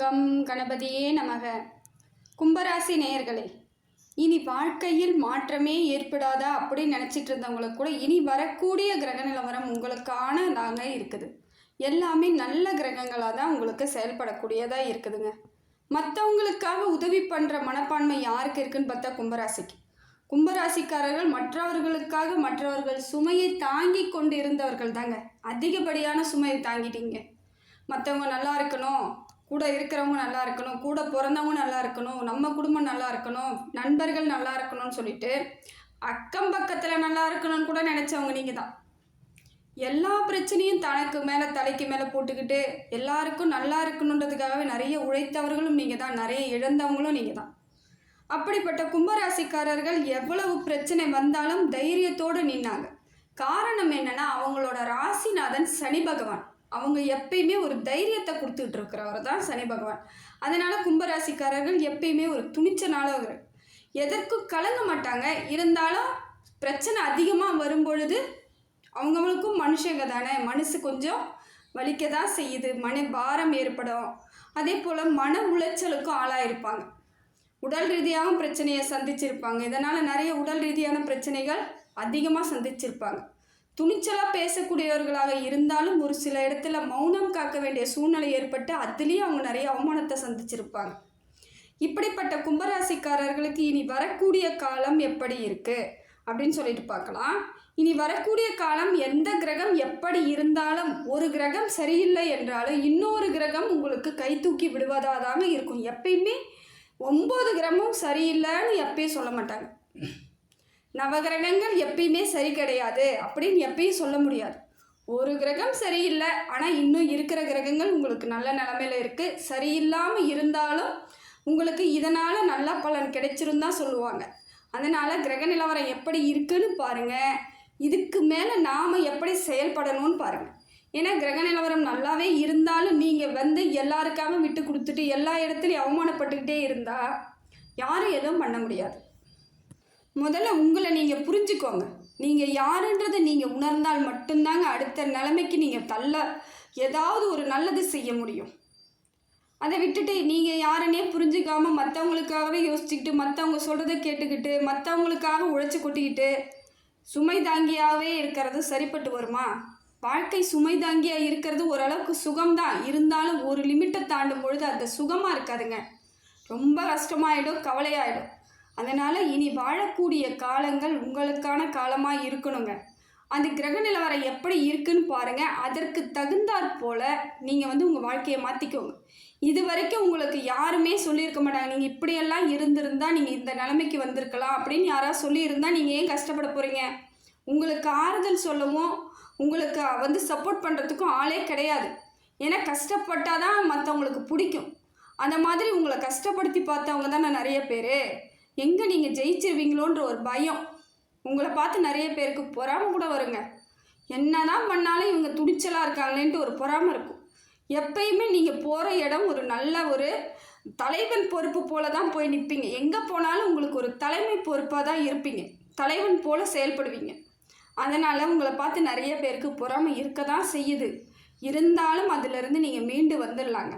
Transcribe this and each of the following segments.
Come கணபதியே நமக. கும்பராசி நேயர்களே இனி வாழ்க்கையில் மாற்றமே ஏற்படாதா அப்படின்னு நினச்சிட்டு இருந்தவங்களுக்கு கூட இனி வரக்கூடிய கிரக நிலவரம் உங்களுக்கான நாங்க இருக்குது. எல்லாமே நல்ல கிரகங்களாக தான் உங்களுக்கு செயல்படக்கூடியதாக இருக்குதுங்க. மற்றவங்களுக்காக உதவி பண்ணுற மனப்பான்மை யாருக்கு இருக்குன்னு பார்த்தா கும்பராசிக்கு. கும்பராசிக்காரர்கள் மற்றவர்களுக்காக மற்றவர்கள் சுமையை தாங்கி கொண்டு இருந்தவர்கள் தாங்க. அதிகப்படியான சுமையை தாங்கிட்டீங்க. மற்றவங்க நல்லா இருக்கணும். கூட இருக்கிறவங்க நல்லா இருக்கணும் கூட பிறந்தவங்க நல்லா இருக்கணும் நம்ம குடும்பம் நல்லா இருக்கணும் நண்பர்கள் நல்லா இருக்கணும்னு சொல்லிட்டு அக்கம் பக்கத்தில் நல்லா இருக்கணும்னு கூட நினச்சவங்க நீங்கள் தான் எல்லா பிரச்சனையும் தனக்கு மேலே தலைக்கு மேலே போட்டுக்கிட்டு எல்லாருக்கும் நல்லா இருக்கணுன்றதுக்காகவே நிறைய உழைத்தவர்களும் நீங்கள் தான் நிறைய இழந்தவங்களும் நீங்கள் தான் அப்படிப்பட்ட கும்பராசிக்காரர்கள் எவ்வளவு பிரச்சனை வந்தாலும் தைரியத்தோடு நின்னாங்க. காரணம் என்னென்னா அவங்களோட ராசிநாதன் சனி பகவான். அவங்க எப்பயுமே ஒரு தைரியத்தை கொடுத்துட்டு இருக்கிறவர் தான் சனி பகவான். அதனால கும்பராசிக்காரர்கள் எப்பயுமே ஒரு துணிச்சனாளவர் எதற்கும் கலங்க மாட்டாங்க. இருந்தாலும் பிரச்சனை அதிகமாக வரும்பொழுது அவங்கவுங்களுக்கும் மனுஷங்க தானே. மனசு கொஞ்சம் வலிக்க தான் செய்யுது. மன பாரம் ஏற்படும். அதே போல் மன உளைச்சலுக்கும் ஆளாயிருப்பாங்க. உடல் ரீதியாகவும் பிரச்சனையை சந்திச்சிருப்பாங்க. இதனால் நிறைய உடல் ரீதியான பிரச்சனைகள் அதிகமாக சந்திச்சிருப்பாங்க. துணிச்சலாக பேசக்கூடியவர்களாக இருந்தாலும் ஒரு சில இடத்துல மௌனம் காக்க வேண்டிய சூழ்நிலை ஏற்பட்டு அதுலேயும் அவங்க நிறைய அவமானத்தை சந்திச்சிருப்பாங்க. இப்படிப்பட்ட கும்பராசிக்காரர்களுக்கு இனி வரக்கூடிய காலம் எப்படி இருக்குது அப்படின்னு சொல்லிட்டு பார்க்கலாம். இனி வரக்கூடிய காலம் எந்த கிரகம் எப்படி இருந்தாலும் ஒரு கிரகம் சரியில்லை என்றாலும் இன்னொரு கிரகம் உங்களுக்கு கை தூக்கி விடுவதாக தாங்க இருக்கும். எப்பயுமே ஒம்பது கிரகமும் சரியில்லைன்னு எப்பயும் சொல்ல மாட்டாங்க. நவகிரகங்கள் எப்பயுமே சரி கிடையாது அப்படின்னு எப்பயும் சொல்ல முடியாது. ஒரு கிரகம் சரியில்லை ஆனால் இன்னும் இருக்கிற கிரகங்கள் உங்களுக்கு நல்ல நிலமையில இருக்குது சரியில்லாமல் இருந்தாலும் உங்களுக்கு இதனால் நல்ல பலன் கிடைச்சிருந்தா சொல்லுவாங்க. அதனால் கிரக நிலவரம் எப்படி இருக்குன்னு பாருங்கள் இதுக்கு மேலே நாம் எப்படி செயல்படணும்னு பாருங்கள் ஏன்னா கிரக நிலவரம் நல்லாவே இருந்தாலும் நீங்கள் வந்து எல்லாருக்காக விட்டு கொடுத்துட்டு எல்லா இடத்துலையும் அவமானப்பட்டுக்கிட்டே இருந்தால் யாரும் எதுவும் பண்ண முடியாது. முதல்ல உங்களை நீங்கள் புரிஞ்சுக்கோங்க. நீங்கள் யாருன்றதை நீங்கள் உணர்ந்தால் மட்டும்தாங்க அடுத்த நிலைமைக்கு நீங்கள் தள்ள ஏதாவது ஒரு நல்லது செய்ய முடியும். அதை விட்டுட்டு நீங்கள் யாருன்னே புரிஞ்சுக்காமல் மற்றவங்களுக்காகவே யோசிச்சுக்கிட்டு மற்றவங்க சொல்கிறத கேட்டுக்கிட்டு மற்றவங்களுக்காக உழைச்சி கொட்டிக்கிட்டு சுமை தாங்கியாகவே இருக்கிறது சரிப்பட்டு வருமா? வாழ்க்கை சுமை தாங்கியாக இருக்கிறது ஓரளவுக்கு சுகம்தான். இருந்தாலும் ஒரு லிமிட்டை தாண்டும் பொழுது அந்த சுகமாக இருக்காதுங்க. ரொம்ப கஷ்டமாயிடும் கவலையாயிடும். அதனால் இனி வாழக்கூடிய காலங்கள் உங்களுக்கான காலமாக இருக்கணுங்க. அந்த கிரக நிலவரம் எப்படி இருக்குன்னு பாருங்கள் அதற்கு தகுந்தாற் போல் நீங்கள் வந்து உங்கள் வாழ்க்கையை மாற்றிக்கோங்க இது வரைக்கும் உங்களுக்கு யாருமே சொல்லியிருக்க மாட்டாங்க. நீங்கள் இப்படியெல்லாம் இருந்திருந்தால் நீங்கள் இந்த நிலைமைக்கு வந்திருக்கலாம் அப்படின்னு யாராவது சொல்லியிருந்தால் நீங்கள் ஏன் கஷ்டப்பட போகிறீங்க உங்களுக்கு ஆறுதல் சொல்லவும் உங்களுக்கு வந்து சப்போர்ட் பண்ணுறதுக்கும் ஆளே கிடையாது. ஏன்னா கஷ்டப்பட்டால் தான் மற்றவங்களுக்கு பிடிக்கும். அந்த மாதிரி உங்களை கஷ்டப்படுத்தி பார்த்தவங்க தான் நான் நிறைய பேர். எங்கே நீங்கள் ஜெயிச்சிருவீங்களோன்ற ஒரு பயம். உங்களை பார்த்து நிறைய பேருக்கு பொறாமை கூட வருங்க. என்னதான் பண்ணாலும் இவங்க துணிச்சலாக இருக்காங்களேன்ட்டு ஒரு பொறாமை இருக்கும். எப்பயுமே நீங்கள் போகிற இடம் ஒரு நல்ல ஒரு தலைவன் பொறுப்பு போல தான் போய் நிற்பீங்க எங்கே போனாலும் உங்களுக்கு ஒரு தலைமை பொறுப்பாக தான் இருப்பீங்க. தலைவன் போல் செயல்படுவீங்க. அதனால் உங்களை பார்த்து நிறைய பேருக்கு பொறாமை இருக்க தான் செய்யுது. இருந்தாலும் அதிலிருந்து நீங்கள் மீண்டு வந்துடலாங்க.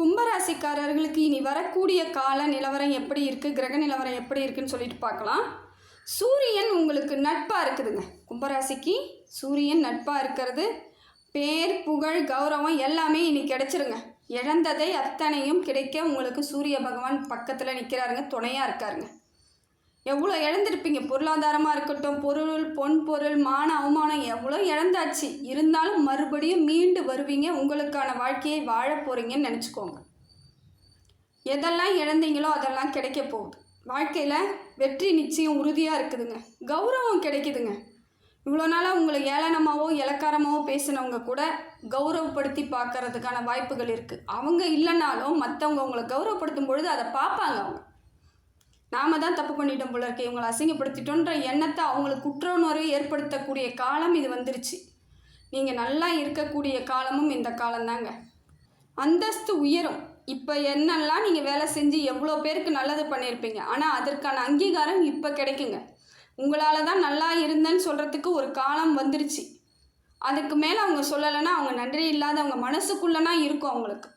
கும்பராசிக்காரர்களுக்கு இனி வரக்கூடிய கால நிலவரம் எப்படி இருக்குது கிரக நிலவரம் எப்படி இருக்குன்னு சொல்லிட்டு பார்க்கலாம். சூரியன் உங்களுக்கு நட்பாக இருக்குதுங்க. கும்பராசிக்கு சூரியன் நட்பாக இருக்கிறது. பேர் புகழ் கௌரவம் எல்லாமே இனி கிடைச்சிருங்க. இழந்ததை அத்தனையும் கிடைக்க உங்களுக்கு சூரிய பகவான் பக்கத்தில் நிற்கிறாருங்க துணையாக இருக்காருங்க. எவ்வளோ இழந்திருப்பீங்க? பொருளாதாரமாக இருக்கட்டும் பொருள் பொன் பொருள் மான அவமானம் எவ்வளோ இழந்தாச்சு. இருந்தாலும் மறுபடியும் மீண்டு வருவீங்க. உங்களுக்கான வாழ்க்கையை வாழ போகிறீங்கன்னு நினச்சிக்கோங்க. எதெல்லாம் இழந்தீங்களோ அதெல்லாம் கிடைக்க போகுது. வாழ்க்கையில் வெற்றி நிச்சயம் உறுதியாக இருக்குதுங்க. கௌரவம் கிடைக்குதுங்க. இவ்வளோ நாளாக உங்களை ஏளனமாகவோ இலக்காரமாகவோ பேசினவங்க கூட கௌரவப்படுத்தி பார்க்கறதுக்கான வாய்ப்புகள் இருக்குது அவங்க இல்லைனாலும் மற்றவங்க உங்களை கௌரவப்படுத்தும் பொழுது அதை பார்ப்பாங்க அவங்க. நாம தான் தப்பு பண்ணிட்டோம் போல இருக்கே. இவங்களை அசிங்கப்படுத்திட்டோன்ற எண்ணத்தை அவங்களுக்கு குற்றவுணர்வை ஏற்படுத்தக்கூடிய காலம் இது வந்துருச்சு. நீங்கள் நல்லா இருக்கக்கூடிய காலமும் இந்த காலம்தாங்க. அந்தஸ்து உயரும். இப்போ என்னெல்லாம் நீங்கள் வேலை செஞ்சு எவ்வளோ பேருக்கு நல்லது பண்ணியிருப்பீங்க? ஆனால் அதற்கான அங்கீகாரம் இப்போ கிடைக்குங்க. உங்களால் தான் நல்லா இருந்தேன்னு சொல்கிறதுக்கு ஒரு காலம் வந்துருச்சு. அதுக்கு மேலே அவங்க சொல்லலைன்னா அவங்க நன்றி இல்லாத அவங்க மனசுக்குள்ளனா இருக்கும் அவங்களுக்கு.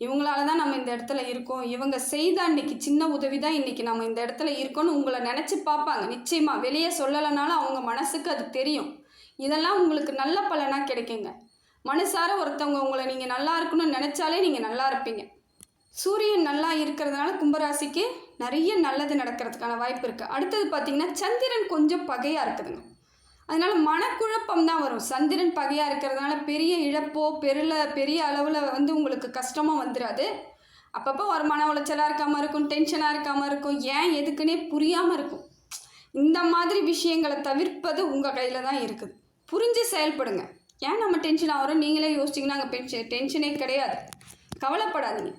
இவங்களால தான் நம்ம இந்த இடத்துல இருக்கோம். இவங்க செய்த அன்னைக்கு சின்ன உதவி தான் இன்றைக்கி நம்ம இந்த இடத்துல இருக்கோம்னு உங்களை நினச்சி பார்ப்பாங்க. நிச்சயமாக வெளியே சொல்லலைனாலும் அவங்க மனசுக்கு அது தெரியும். இதெல்லாம் உங்களுக்கு நல்ல பலனாக கிடைக்குங்க. மனசார ஒருத்தவங்க உங்களை நீங்கள் நல்லா இருக்கணும்னு நினச்சாலே நீங்கள் நல்லா இருப்பீங்க. சூரியன் நல்லா இருக்கிறதுனால கும்பராசிக்கு நிறைய நல்லது நடக்கிறதுக்கான வாய்ப்பு இருக்குது அடுத்தது பார்த்திங்கன்னா சந்திரன் கொஞ்சம் பகையாக இருக்குதுங்க. அதனால் மனக்குழப்பம் தான் வரும். சந்திரன் பகையாக இருக்கிறதுனால பெரிய இழப்போ பெருல பெரிய அளவில் வந்து உங்களுக்கு கஷ்டமாக வந்துடாது அப்பப்போ ஒரு மன உளைச்சலாக இருக்காமல் இருக்கும் டென்ஷனாக இருக்காமல் இருக்கும் ஏன் எதுக்குன்னே புரியாமல் இருக்கும். இந்த மாதிரி விஷயங்களை தவிர்ப்பது உங்கள் கையில் தான் இருக்குது. புரிஞ்சு செயல்படுங்க. ஏன் நம்ம டென்ஷன் ஆகிறோம் நீங்களே யோசிச்சிங்கன்னா அங்கே பென்ஷன் டென்ஷனே கிடையாது. கவலைப்படாதீங்க.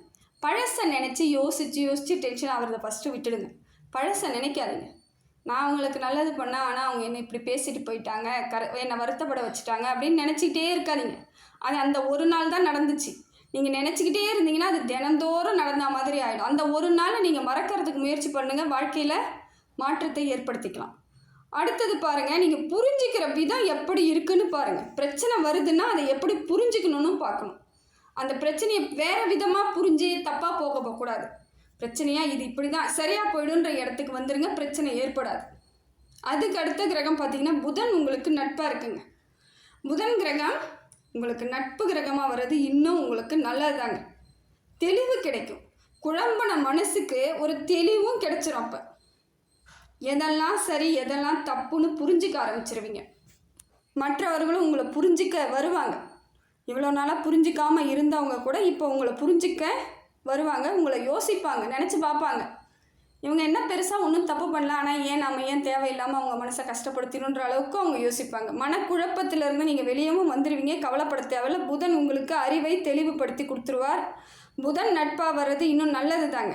பழசை நினச்சி யோசித்து யோசித்து டென்ஷன் ஆகிறத ஃபஸ்ட்டு விட்டுடுங்க. பழசை நினைக்காதீங்க. நான் அவங்களுக்கு நல்லது பண்ணேன் ஆனால் அவங்க என்னை இப்படி பேசிட்டு போயிட்டாங்க கர என்னை வருத்தப்பட வச்சுட்டாங்க அப்படின்னு நினச்சிக்கிட்டே இருக்காதிங்க. அது அந்த ஒரு நாள் தான் நடந்துச்சு. நீங்கள் நினச்சிக்கிட்டே இருந்தீங்கன்னா அது தினந்தோறும் நடந்த மாதிரி ஆகிடும் அந்த ஒரு நாளை நீங்கள் மறக்கிறதுக்கு முயற்சி பண்ணுங்கள் வாழ்க்கையில் மாற்றத்தை ஏற்படுத்திக்கலாம். அடுத்தது பாருங்கள் நீங்கள் புரிஞ்சிக்கிற விதம் எப்படி இருக்குன்னு பாருங்கள் பிரச்சனை வருதுன்னா அதை எப்படி புரிஞ்சுக்கணும்னு பார்க்கணும். அந்த பிரச்சனையை வேறு விதமாக புரிஞ்சு தப்பாக போக போகக்கூடாது பிரச்சனையாக இது இப்படி தான் சரியாக போயிடுன்ற இடத்துக்கு வந்துடுங்க பிரச்சனை ஏற்படாது. அதுக்கு அடுத்த கிரகம் பார்த்தீங்கன்னா புதன் உங்களுக்கு நட்பாக இருக்குங்க. புதன் கிரகம் உங்களுக்கு நட்பு கிரகமாக வர்றது இன்னும் உங்களுக்கு நல்லதுதாங்க. தெளிவு கிடைக்கும். குழம்பின மனசுக்கு ஒரு தெளிவும் கிடைச்சிரும் அப்போ. எதெல்லாம் சரி எதெல்லாம் தப்புன்னு புரிஞ்சிக்க ஆரம்பிச்சிருவீங்க. மற்றவர்களும் உங்களை புரிஞ்சிக்க வருவாங்க. இவ்வளோ நாளாக புரிஞ்சிக்காமல் இருந்தவங்க கூட இப்போ உங்களை புரிஞ்சிக்க வருவாங்க உங்களை யோசிப்பாங்க நினச்சி பார்ப்பாங்க. இவங்க என்ன பெருசாக ஒன்றும் தப்பு பண்ணல ஆனால் ஏன் நம்ம ஏன் தேவையில்லாமல் அவங்க மனசை கஷ்டப்படுத்தணுன்ற அளவுக்கு அவங்க யோசிப்பாங்க. மனக்குழப்பத்திலிருந்து நீங்கள் வெளியவும் வந்துடுவீங்க கவலைப்பட தேவையில்ல. புதன் உங்களுக்கு அறிவை தெளிவுபடுத்தி கொடுத்துருவார். புதன் நட்பாக வர்றது இன்னும் நல்லது தாங்க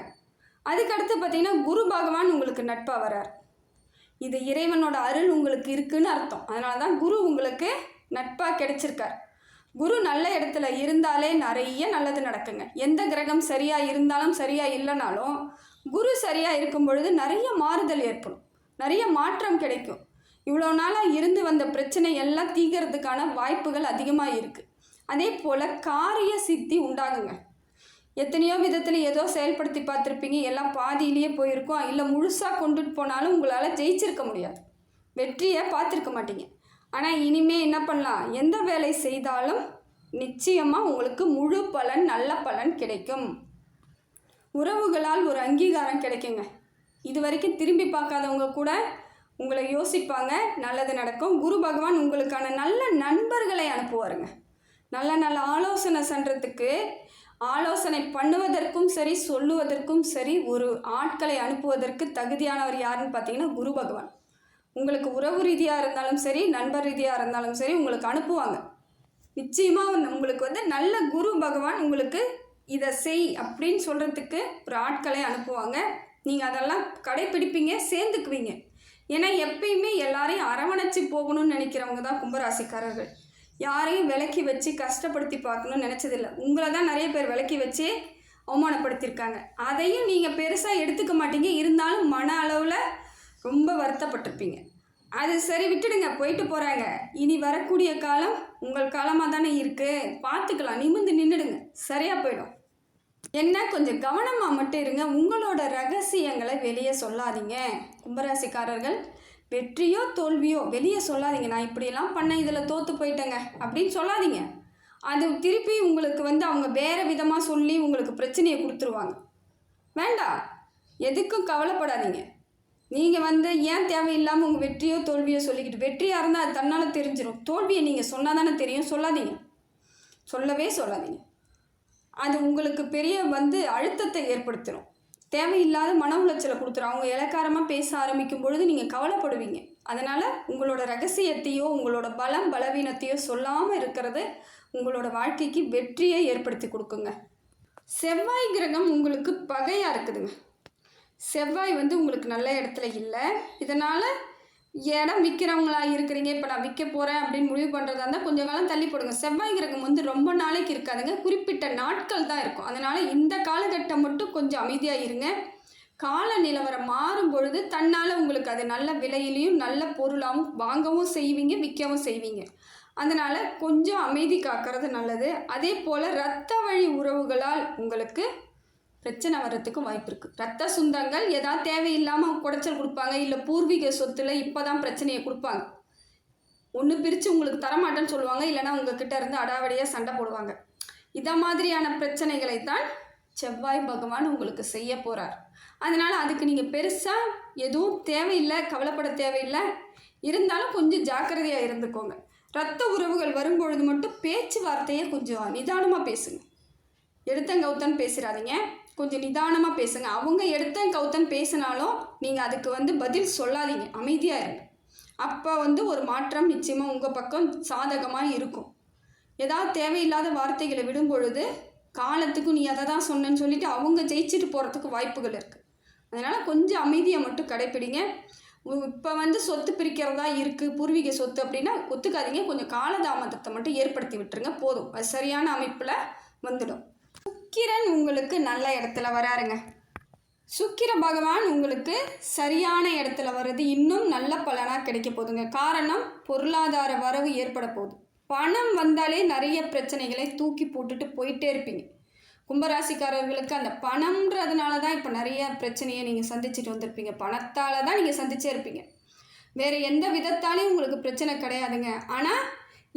அதுக்கடுத்து பார்த்தீங்கன்னா குரு பகவான் உங்களுக்கு நட்பாக வரார் இது இறைவனோட அருள் உங்களுக்கு இருக்குன்னு அர்த்தம். அதனால தான் குரு உங்களுக்கு நட்பாக கிடைச்சிருக்கார். குரு நல்ல இடத்துல இருந்தாலே நிறைய நல்லது நடக்குங்க. எந்த கிரகம் சரியாக இருந்தாலும் சரியாக இல்லைனாலும் குரு சரியாக இருக்கும் பொழுது நிறைய மாறுதல் ஏற்படும். நிறைய மாற்றம் கிடைக்கும். இவ்வளோ நாளாக இருந்து வந்த பிரச்சனை எல்லாம் தீக்கிறதுக்கான வாய்ப்புகள் அதிகமாக இருக்குது அதே போல் காரிய சித்தி உண்டாகுங்க. எத்தனையோ விதத்தில் ஏதோ செயல்படுத்தி பார்த்துருப்பீங்க. எல்லாம் பாதியிலேயே போயிருக்கோம். இல்லை முழுசாக கொண்டுட்டு போனாலும் உங்களால் ஜெயிச்சிருக்க முடியாது. வெற்றியை பார்த்துருக்க மாட்டீங்க. ஆனால் இனிமே என்ன பண்ணலாம்? எந்த வேலை செய்தாலும் நிச்சயமாக உங்களுக்கு முழு பலன் நல்ல பலன் கிடைக்கும். உறவுகளால் ஒரு அங்கீகாரம் கிடைக்குங்க. இது வரைக்கும் திரும்பி பார்க்காதவங்க கூட உங்களை யோசிப்பாங்க. நல்லது நடக்கும். குரு பகவான் உங்களுக்கான நல்ல நண்பர்களை அனுப்புவாருங்க. நல்ல நல்ல ஆலோசனை சென்றதுக்கு ஆலோசனை பண்ணுவதற்கும் சரி சொல்லுவதற்கும் சரி ஒரு ஆட்களை அனுப்புவதற்கு தகுதியானவர் யாருன்னு பார்த்தீங்கன்னா குரு பகவான். உங்களுக்கு உறவு ரீதியாக இருந்தாலும் சரி நண்பர் ரீதியாக இருந்தாலும் சரி உங்களுக்கு அனுப்புவாங்க. நிச்சயமாக உங்களுக்கு வந்து நல்ல குரு பகவான் உங்களுக்கு இதை செய் அப்படின்னு சொல்கிறதுக்கு ஒரு ஆட்களை அனுப்புவாங்க. நீங்கள் அதெல்லாம் கடைப்பிடிப்பீங்க சேர்ந்துக்குவீங்க. ஏன்னா எப்பயுமே எல்லாரையும் அரவணைச்சு போகணும்னு நினைக்கிறவங்க தான் கும்பராசிக்காரர்கள். யாரையும் விலக்கி வச்சு கஷ்டப்படுத்தி பார்க்கணும்னு நினச்சதில்ல. உங்களை தான் நிறைய பேர் விலக்கி வச்சு அவமானப்படுத்தியிருக்காங்க. அதையும் நீங்கள் பெருசாக எடுத்துக்க மாட்டீங்க. இருந்தாலும் மன அளவில் ரொம்ப வருத்தப்பட்டிருப்பீங்க. அது சரி விட்டுடுங்க. போயிட்டு போகிறாங்க இனி வரக்கூடிய காலம் உங்கள் காலமாக தானே இருக்குது பார்த்துக்கலாம். நிமிந்து நின்றுடுங்க சரியாக போயிடும். என்ன? கொஞ்சம் கவனமாக மட்டும் இருங்க. உங்களோட ரகசியங்களை வெளியே சொல்லாதீங்க. கும்பராசிக்காரர்கள் வெற்றியோ தோல்வியோ வெளியே சொல்லாதீங்க. நான் இப்படியெல்லாம் பண்ணேன் இதில் தோற்று போயிட்டேங்க. அப்படின்னு சொல்லாதீங்க. அது திருப்பி உங்களுக்கு வந்து அவங்க வேறு விதமாக சொல்லி உங்களுக்கு பிரச்சனையை கொடுத்துருவாங்க. வேண்டாம். எதுக்கும் கவலைப்படாதீங்க. நீங்கள் வந்து ஏன் தேவையில்லாமல் உங்கள் வெற்றியோ தோல்வியோ சொல்லிக்கிட்டு வெற்றியாக இருந்தால் அது தன்னால் தெரிஞ்சிடும் தோல்வியை நீங்கள் சொன்னால் தானே தெரியும். சொல்லாதீங்க. சொல்லவே சொல்லாதீங்க. அது உங்களுக்கு பெரிய வந்து அழுத்தத்தை ஏற்படுத்திடும் தேவையில்லாத மன உளைச்சலை கொடுத்துரும். அவங்க இலக்காரமாக பேச ஆரம்பிக்கும் பொழுது நீங்கள் கவலைப்படுவீங்க. அதனால் உங்களோட ரகசியத்தையோ உங்களோட பலம் பலவீனத்தையோ சொல்லாமல் இருக்கிறது உங்களோட வாழ்க்கைக்கு வெற்றியை ஏற்படுத்தி கொடுக்குங்க. செவ்வாய் கிரகம் உங்களுக்கு பகையாக இருக்குதுங்க. செவ்வாய் வந்து உங்களுக்கு நல்ல இடத்துல இல்லை. இதனால் இடம் விற்கிறவங்களா இருக்கிறீங்க. இப்போ நான் விற்க போகிறேன் அப்படின்னு முடிவு பண்ணுறதா இருந்தால் கொஞ்சம் காலம் தள்ளி போடுங்க. செவ்வாய் கிரகம் வந்து ரொம்ப நாளைக்கு இருக்காதுங்க. குறிப்பிட்ட நாட்கள் தான் இருக்கும். அதனால் இந்த காலகட்டம் மட்டும் கொஞ்சம் அமைதியாக இருங்க. கால நிலவரம் மாறும் பொழுது தன்னால் உங்களுக்கு அது நல்ல விலையிலையும் நல்ல பொருளாகவும் வாங்கவும் செய்வீங்க விற்கவும் செய்வீங்க. அதனால் கொஞ்சம் அமைதி காக்கிறது நல்லது. அதே போல் இரத்த வழி உறவுகளால் உங்களுக்கு பிரச்சனை வர்றதுக்கும் வாய்ப்பு இருக்குது ரத்த சொந்தங்கள் ஏதாவது தேவையில்லாமல் குடைச்சல் கொடுப்பாங்க இல்லை பூர்வீக சொத்துல இப்போ தான் பிரச்சனையை கொடுப்பாங்க. ஒன்று பிரித்து உங்களுக்கு தரமாட்டேன்னு சொல்லுவாங்க இல்லைன்னா உங்ககிட்ட இருந்து அடாவடியாக சண்டை போடுவாங்க. இதை மாதிரியான பிரச்சனைகளை தான் செவ்வாய் பகவான் உங்களுக்கு செய்ய போகிறார் அதனால் அதுக்கு நீங்கள் பெருசாக எதுவும் தேவையில்லை கவலைப்பட தேவையில்லை. இருந்தாலும் கொஞ்சம் ஜாக்கிரதையாக இருந்துக்கோங்க. ரத்த உறவுகள் வரும்பொழுது மட்டும் பேச்சுவார்த்தையை கொஞ்சம் நிதானமாக பேசுங்க. எடுத்தன் கௌத்தன் பேசுகிறாதீங்க கொஞ்சம் நிதானமாக பேசுங்க. அவங்க எடுத்தன் கவுத்தன் பேசினாலும் நீங்கள் அதுக்கு வந்து பதில் சொல்லாதீங்க. அமைதியாக இருங்க. அப்போ வந்து ஒரு மாற்றம் நிச்சயமாக உங்கள் பக்கம் சாதகமாக இருக்கும். ஏதாவது தேவையில்லாத வார்த்தைகளை விடும் பொழுது காலத்துக்கும் நீ அதை தான் சொன்னேன்னு சொல்லிட்டு அவங்க ஜெயிச்சுட்டு போகிறதுக்கு வாய்ப்புகள் இருக்குது அதனால் கொஞ்சம் அமைதியை மட்டும் கடைப்பிடிங்க. இப்போ வந்து சொத்து பிரிக்கிறதா இருக்குது பூர்வீக சொத்து அப்படின்னா ஒத்துக்காதீங்க. கொஞ்சம் காலதாமதத்தை மட்டும் ஏற்படுத்தி விட்டுருங்க. போதும். அது சரியான அமைப்பில் வந்துடும். சுக்கிரன் உங்களுக்கு நல்ல இடத்துல வராருங்க. சுக்கிர பகவான் உங்களுக்கு சரியான இடத்துல வர்றது இன்னும் நல்ல பலனாக கிடைக்க போகுதுங்க காரணம் பொருளாதார வரவு ஏற்பட போகுது. பணம் வந்தாலே நிறைய பிரச்சனைகளை தூக்கி போட்டுட்டு போயிட்டே இருப்பீங்க. கும்பராசிக்காரர்களுக்கு அந்த பணம்ன்றதுனால தான் இப்போ நிறைய பிரச்சனையை நீங்கள் சந்திச்சுட்டு வந்திருப்பீங்க. பணத்தால் தான் நீங்கள் சந்திச்சே இருப்பீங்க. வேறு எந்த விதத்தாலையும் உங்களுக்கு பிரச்சனை கிடையாதுங்க. ஆனால்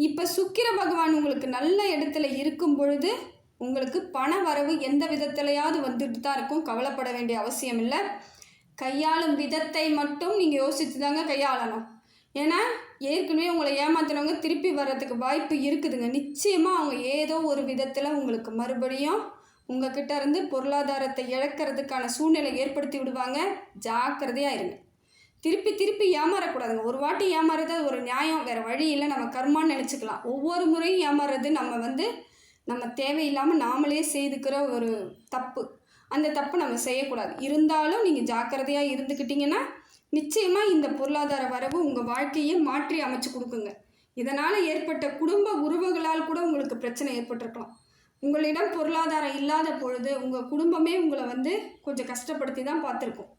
இப்போ சுக்கிர பகவான் உங்களுக்கு நல்ல இடத்துல இருக்கும் பொழுது உங்களுக்கு பண வரவு எந்த விதத்துலையாவது வந்துட்டு தான் இருக்கும். கவலைப்பட வேண்டிய அவசியம் இல்லை. கையாளும் விதத்தை மட்டும் நீங்கள் யோசித்து தாங்க கையாளணும். ஏன்னா ஏற்கனவே உங்களை ஏமாத்தினவங்க திருப்பி வர்றதுக்கு வாய்ப்பு இருக்குதுங்க. நிச்சயமாக அவங்க ஏதோ ஒரு விதத்தில் உங்களுக்கு மறுபடியும் உங்ககிட்ட இருந்து பொருளாதாரத்தை இழக்கிறதுக்கான சூழ்நிலை ஏற்படுத்தி விடுவாங்க. ஜாக்கிரதையாக இருங்க. திருப்பி திருப்பி ஏமாறக்கூடாதுங்க. ஒரு வாட்டி ஏமாறுறது ஒரு நியாயம் வேறு வழி இல்லை. நம்ம கர்மான்னு நினச்சிக்கலாம். ஒவ்வொரு முறையும் ஏமாறுறது நம்ம வந்து நம்ம தேவையில்லாமல் நாமளே செய்துக்கிற ஒரு தப்பு. அந்த தப்பு நம்ம செய்யக்கூடாது. இருந்தாலும் நீங்கள் ஜாக்கிரதையாக இருந்துக்கிட்டிங்கன்னா நிச்சயமாக இந்த பொருளாதார வரவு உங்கள் வாழ்க்கையை மாற்றி அமைச்சு கொடுக்குங்க. இதனால் ஏற்பட்ட குடும்ப உறவுகளால் கூட உங்களுக்கு பிரச்சனை ஏற்பட்டிருக்கலாம். உங்களிடம் பொருளாதாரம் இல்லாத பொழுது உங்கள் குடும்பமே உங்களை வந்து கொஞ்சம் கஷ்டப்படுத்தி தான் பார்த்துருக்கோம்.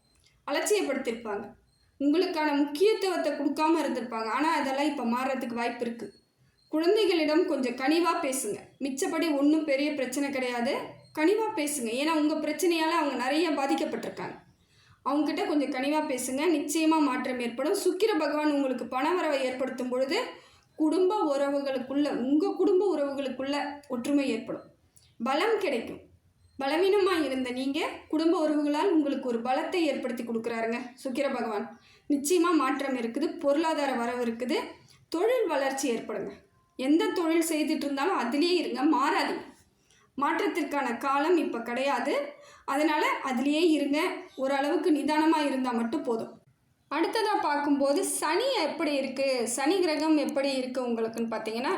அலட்சியப்படுத்தியிருப்பாங்க உங்களுக்கான முக்கியத்துவத்தை கொடுக்காம இருந்திருப்பாங்க. ஆனால் அதெல்லாம் இப்போ மாறுறதுக்கு வாய்ப்பு இருக்குது குழந்தைகளிடம் கொஞ்சம் கனிவாக பேசுங்க. மிச்சப்படி ஒன்றும் பெரிய பிரச்சனை கிடையாது. கனிவாக பேசுங்க. ஏன்னா உங்கள் பிரச்சனையால் அவங்க நிறைய பாதிக்கப்பட்டிருக்காங்க. அவங்கக்கிட்ட கொஞ்சம் கனிவாக பேசுங்க. நிச்சயமாக மாற்றம் ஏற்படும். சுக்கிர பகவான் உங்களுக்கு பணவரவை ஏற்படுத்தும் பொழுது குடும்ப உறவுகளுக்குள்ள உங்கள் குடும்ப உறவுகளுக்குள்ள ஒற்றுமை ஏற்படும். பலம் கிடைக்கும். பலவீனமாக இருந்த நீங்கள் குடும்ப உறவுகளால் உங்களுக்கு ஒரு பலத்தை ஏற்படுத்தி கொடுக்குறாருங்க சுக்கிர பகவான். நிச்சயமாக மாற்றம் இருக்குது. பொருளாதார வரவு இருக்குது. தொழில் வளர்ச்சி ஏற்படுங்க. எந்த தொழில் செய்துட்டு இருந்தாலும் அதுலேயே இருங்க மாறாது. மாற்றத்திற்கான காலம் இப்போ கிடையாது. அதனால் அதுலேயே இருங்க. ஓரளவுக்கு நிதானமாக இருந்தால் மட்டும் போதும். அடுத்ததாக பார்க்கும்போது சனி எப்படி இருக்குது சனி கிரகம் எப்படி இருக்குது உங்களுக்குன்னு பார்த்தீங்கன்னா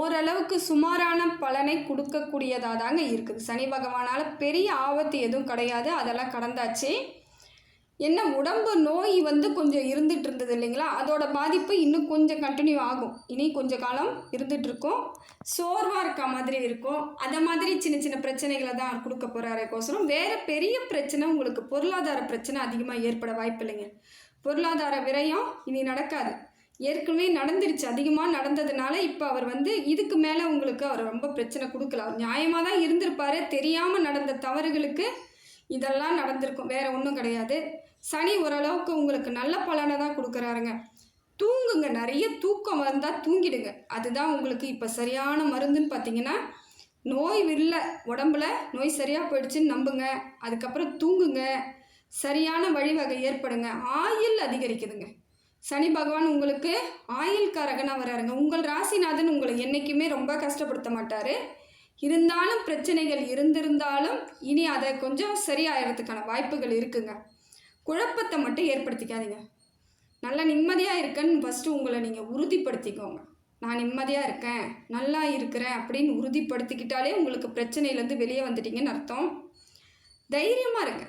ஓரளவுக்கு சுமாரான பலனை கொடுக்கக்கூடியதாக தாங்க இருக்குது. சனி பகவானால் பெரிய ஆபத்து எதுவும் கிடையாது. அதெல்லாம் கடந்தாச்சு. என்ன உடம்பு நோய் வந்து கொஞ்சம் இருந்துட்டு இருந்தது இல்லைங்களா? அதோட பாதிப்பு இன்னும் கொஞ்சம் கண்டினியூ ஆகும். இனி கொஞ்ச காலம் இருந்துட்டு இருக்கும் சோர்வாக இருக்க மாதிரி இருக்கும். அதை மாதிரி சின்ன சின்ன பிரச்சனைகளை தான் கொடுக்க போகிறாருக்கோசரம் வேறு பெரிய பிரச்சனை உங்களுக்கு பொருளாதார பிரச்சனை அதிகமாக ஏற்பட வாய்ப்பு இல்லைங்க. பொருளாதார விரயம் இனி நடக்காது. ஏற்கனவே நடந்துருச்சு. அதிகமாக நடந்ததுனால இப்போ அவர் வந்து இதுக்கு மேலே உங்களுக்கு அவர் ரொம்ப பிரச்சனை கொடுக்கல. அவர் நியாயமாக தான் இருந்திருப்பாரு. தெரியாமல் நடந்த தவறுகளுக்கு இதெல்லாம் நடந்திருக்கும். வேறு ஒன்றும் கிடையாது. சனி ஓரளவுக்கு உங்களுக்கு நல்ல பலனை தான் கொடுக்குறாருங்க. தூங்குங்க. நிறைய தூக்கம் வந்தால் தூங்கிடுங்க. அதுதான் உங்களுக்கு இப்போ சரியான மருந்துன்னு பார்த்தீங்கன்னா நோய் இல்லை உடம்புல நோய் சரியாக போயிடுச்சுன்னு நம்புங்க. அதுக்கப்புறம் தூங்குங்க. சரியான வழிவகை ஏற்படுங்க. ஆயில் அதிகரிக்குதுங்க. சனி பகவான் உங்களுக்கு ஆயில் காரகனாக வராருங்க. உங்கள் ராசிநாதன் உங்களை என்றைக்குமே ரொம்ப கஷ்டப்படுத்த மாட்டார். இருந்தாலும் பிரச்சனைகள் இருந்திருந்தாலும் இனி அதை கொஞ்சம் சரியாகிறதுக்கான வாய்ப்புகள் இருக்குங்க. குழப்பத்தை மட்டும் ஏற்படுத்திக்காதீங்க. நல்லா நிம்மதியாக இருக்கேன்னு ஃபஸ்ட்டு உங்களை நீங்கள் உறுதிப்படுத்திக்கோங்க. நான் நிம்மதியாக இருக்கேன் நல்லா இருக்கிறேன் அப்படின்னு உறுதிப்படுத்திக்கிட்டாலே உங்களுக்கு பிரச்சனையிலேருந்து வெளியே வந்துட்டீங்கன்னு அர்த்தம். தைரியமாக இருங்க.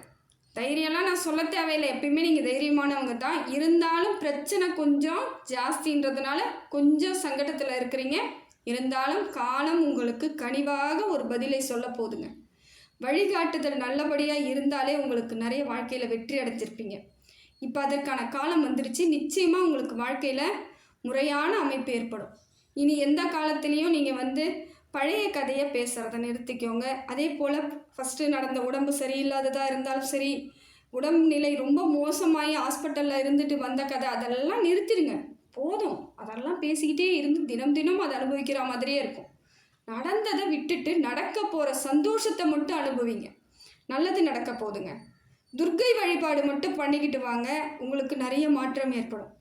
தைரியம்லாம் நான் சொல்ல தேவையில்லை. எப்பயுமே நீங்கள் தைரியமானவங்க தான். இருந்தாலும் பிரச்சனை கொஞ்சம் ஜாஸ்தின்றதுனால கொஞ்சம் சங்கடத்தில் இருக்கிறீங்க. இருந்தாலும் காலம் உங்களுக்கு கனிவாக ஒரு பதிலை சொல்ல போதுங்க வழிகாட்டுதல் நல்லபடியாக இருந்தாலே உங்களுக்கு நிறைய வாழ்க்கையில் வெற்றி அடைஞ்சிருப்பீங்க. இப்போ அதற்கான காலம் வந்துருச்சு. நிச்சயமாக உங்களுக்கு வாழ்க்கையில் முறையான அமைப்பு ஏற்படும். இனி எந்த காலத்துலேயும் நீங்கள் வந்து பழைய கதையை பேசுகிறத நிறுத்திக்கோங்க. அதே போல் ஃபஸ்ட்டு நடந்த உடம்பு சரியில்லாததாக இருந்தாலும் சரி உடம்பு நிலை ரொம்ப மோசமாகி ஹாஸ்பிட்டலில் இருந்துட்டு வந்த கதை அதெல்லாம் நிறுத்திடுங்க போதும். அதெல்லாம் பேசிக்கிட்டே இருந்து தினம் தினம் அதை அனுபவிக்கிற மாதிரியே இருக்கும். நடந்ததை விட்டுட்டு நடக்க போகிற சந்தோஷத்தை மட்டும் அனுபவிங்க. நல்லது நடக்க போதுங்க. துர்க்கை வழிபாடு மட்டும் பண்ணிக்கிட்டு வாங்க. உங்களுக்கு நிறைய மாற்றம் ஏற்படும்.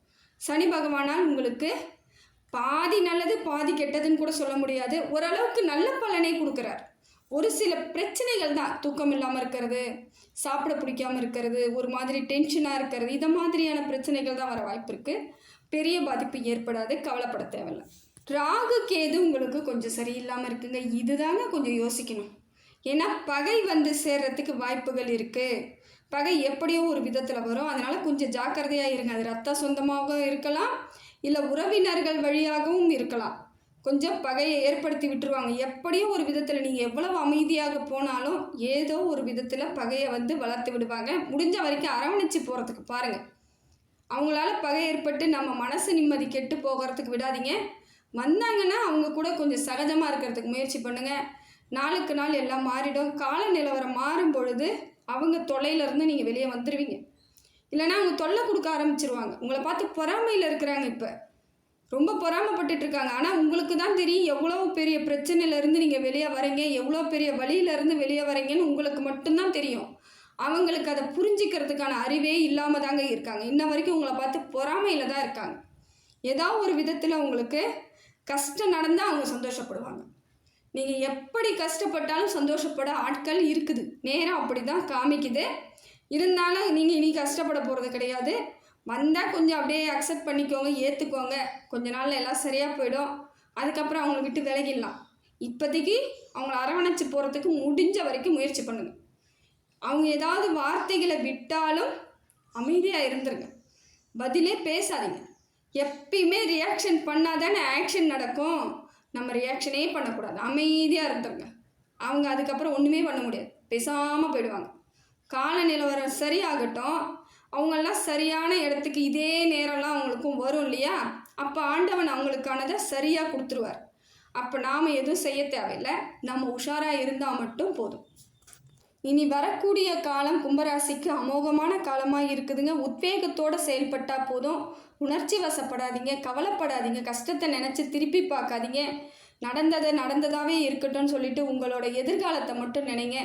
சனி பகவானால் உங்களுக்கு பாதி நல்லது பாதி கெட்டதுன்னு கூட சொல்ல முடியாது. ஓரளவுக்கு நல்ல பலனை கொடுக்குறார். ஒரு சில பிரச்சனைகள் தான். தூக்கம் இல்லாமல் இருக்கிறது சாப்பிட பிடிக்காமல் இருக்கிறது ஒரு மாதிரி டென்ஷனாக இருக்கிறது. இதை மாதிரியான பிரச்சனைகள் தான் வர வாய்ப்பு இருக்குது பெரிய பாதிப்பு ஏற்படாது கவலைப்பட தேவையில்ல. ராகு கேது உங்களுக்கு கொஞ்சம் சரியில்லாமல் இருக்குங்க. இதுதாங்க கொஞ்சம் யோசிக்கணும். ஏன்னா பகை வந்து சேர்றதுக்கு வாய்ப்புகள் இருக்குது பகை எப்படியோ ஒரு விதத்தில் வரும். அதனால் கொஞ்சம் ஜாக்கிரதையாக இருங்க அது ரத்த சொந்தமாக இருக்கலாம். இல்லை உறவினர்கள் வழியாகவும் இருக்கலாம். கொஞ்சம் பகையை ஏற்படுத்தி விட்டுருவாங்க. எப்படியோ ஒரு விதத்தில் நீங்கள் எவ்வளவு அமைதியாக போனாலும் ஏதோ ஒரு விதத்தில் பகையை வந்து வளர்த்து விடுவாங்க. முடிஞ்ச வரைக்கும் அரவணைச்சு போகிறதுக்கு பாருங்கள் அவங்களால பகை ஏற்பட்டு நம்ம மனசு நிம்மதி கெட்டு போகிறதுக்கு விடாதீங்க. வந்தாங்கன்னா அவங்க கூட கொஞ்சம் சகஜமாக இருக்கிறதுக்கு முயற்சி பண்ணுங்கள் நாளுக்கு நாள் எல்லாம் மாறிடும். கால நிலவரம் மாறும் பொழுது அவங்க தொலையிலேருந்து நீங்கள் வெளியே வந்துடுவீங்க இல்லைன்னா அவங்க தொல்லை கொடுக்க ஆரம்பிச்சிருவாங்க. உங்களை பார்த்து பொறாமையில் இருக்கிறாங்க இப்போ. ரொம்ப பொறாமைப்பட்டுட்டு இருக்காங்க. ஆனால் உங்களுக்கு தான் தெரியும் எவ்வளோ பெரிய பிரச்சனையிலேருந்து நீங்கள் வெளியே வரீங்க எவ்வளோ பெரிய வழியிலேருந்து வெளியே வரீங்கன்னு உங்களுக்கு மட்டும்தான் தெரியும். அவங்களுக்கு அதை புரிஞ்சிக்கிறதுக்கான அறிவே இல்லாமல் தாங்க இருக்காங்க. இன்ன வரைக்கும் உங்களை பார்த்து பொறாமையில் தான் இருக்காங்க. ஏதோ ஒரு விதத்தில் உங்களுக்கு கஷ்டம் நடந்தால் அவங்க சந்தோஷப்படுவாங்க. நீங்கள் எப்படி கஷ்டப்பட்டாலும் சந்தோஷப்பட ஆட்கள் இருக்குது. நேரம் அப்படி தான் காமிக்குது. இருந்தாலும் நீங்கள் இனி கஷ்டப்பட போகிறது கிடையாது. வந்தால் கொஞ்சம் அப்படியே அக்செப்ட் பண்ணிக்கோங்க ஏற்றுக்கோங்க கொஞ்ச நாளில் எல்லாம் சரியாக போயிடும். அதுக்கப்புறம் அவங்கள விட்டு விலகிடலாம். இப்போதைக்கு அவங்கள அரவணைச்சு போகிறதுக்கு முடிஞ்ச வரைக்கும் முயற்சி பண்ணுங்கள் அவங்க ஏதாவது வார்த்தைகளை விட்டாலும் அமைதியாக இருந்துருங்க. பதிலே பேசாதீங்க. எப்பயுமே ரியாக்ஷன் பண்ணால் தானே ஆக்ஷன் நடக்கும். நம்ம ரியாக்ஷனே பண்ணக்கூடாது. அமைதியாக இருந்தவங்க அவங்க அதுக்கப்புறம் ஒன்றுமே பண்ண முடியாது. பேசாமல் போயிடுவாங்க. கால நிலவரம் சரியாகட்டும். அவங்கெல்லாம் சரியான இடத்துக்கு இதே நேரம்லாம் அவங்களுக்கும் வரும் இல்லையா? அப்போ ஆண்டவன் அவங்களுக்கானதை சரியாக கொடுத்துருவார். அப்போ நாம் எதுவும் செய்ய தேவையில்லை. நம்ம உஷாராக இருந்தால் மட்டும் போதும். இனி வரக்கூடிய காலம் கும்பராசிக்கு அமோகமான காலமாக இருக்குதுங்க. உத்வேகத்தோடு செயல்பட்டால் போதும். உணர்ச்சி வசப்படாதீங்க கவலைப்படாதீங்க கஷ்டத்தை நினச்சி திருப்பி பார்க்காதீங்க. நடந்ததை நடந்ததாகவே இருக்கட்டும்னு சொல்லிட்டு உங்களோட எதிர்காலத்தை மட்டும் நினைங்க.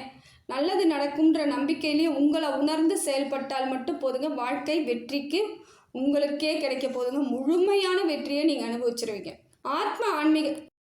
நல்லது நடக்கும்ன்ற நம்பிக்கையிலேயே உங்களை உணர்ந்து செயல்பட்டால் மட்டும் போதுங்க. வாழ்க்கை வெற்றிக்கு உங்களுக்கே கிடைக்க போதுங்க. முழுமையான வெற்றியை நீங்கள் அனுபவிச்சிருவீங்க. ஆத்ம ஆன்மீக